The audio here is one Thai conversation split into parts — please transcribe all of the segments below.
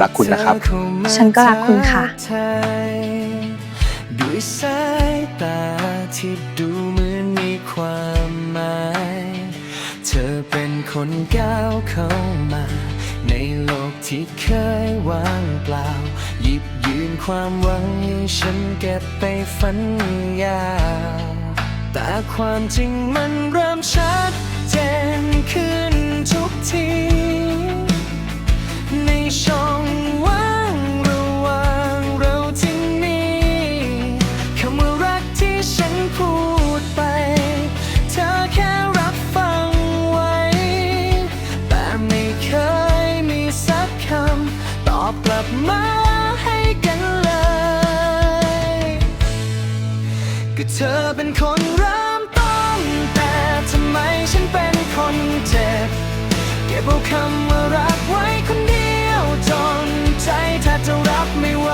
รักคุณนะครับ ฉันก็รักคุณค่ะ ด้วยสายตาที่ดูเหมือนมีความหมาย เธอเป็นคนก้าวเข้ามา ในโลกที่เคยว่างเปล่า หยิบยืนความหวังให้ฉันเก็บไปฝันยาว แต่ความจริงมันเริ่มชัดเจน ธอเป็นคนเริ่มต้น แต่ทำไมฉันเป็นคนเจ็บ เก็บเอาคำว่ารักไว้คนเดียวจนใจแทบจะรับไม่ไหว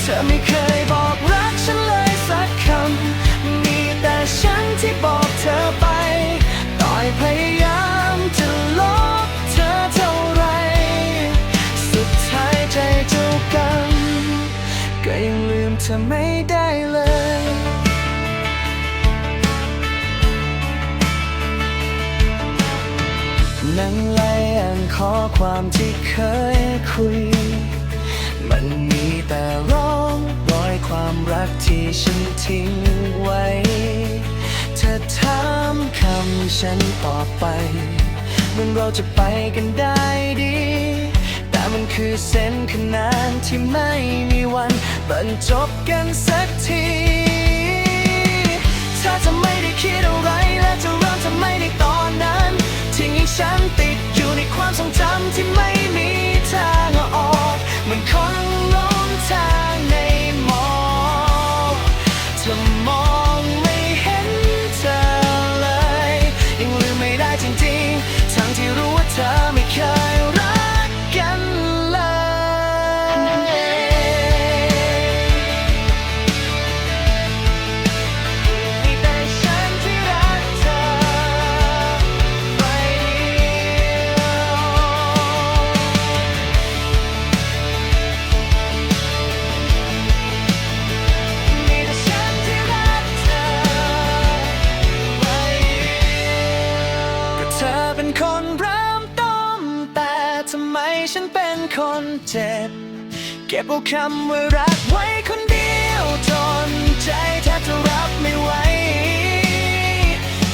เธอไม่เคยบอกรักฉันเลยสักคำ มีแต่ฉันที่บอกเธอไป ต่อยพยายามจะลบเธอเท่าไร สุดท้ายใจเจ้ากรรมก็ยังลืมเธอไม่ได้ นั่งไล่อ่านข้อความที่เคยคุย มันมีแต่ร้องรอยความรักที่ฉันทิ้งไว้ เธอถามคำฉันตอบไป เหมือนเราจะไปกันได้ดี แต่มันคือเส้นขนานที่ไม่มีวันบรรจบกันสักที ถ้าจะไม่ได้คิดอะไรและจะ เป็นคนเริ่มต้นแต่ทำไมฉันเป็นคนเจ็บ เก็บเอาคำว่ารักไว้คนเดียวจนใจแทบจะรับไม่ไหว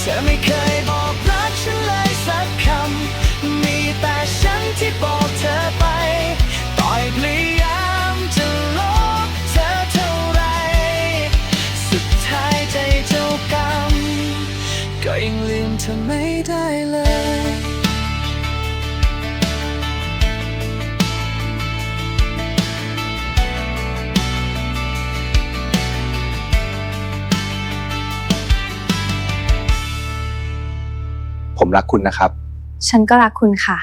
เธอไม่เคยบอกรักฉันเลยสักคำ มีแต่ฉันที่บอก ก็ยังลืมเธอไม่ได้เลยผมรักคุณนะครับ ฉันก็รักคุณค่ะ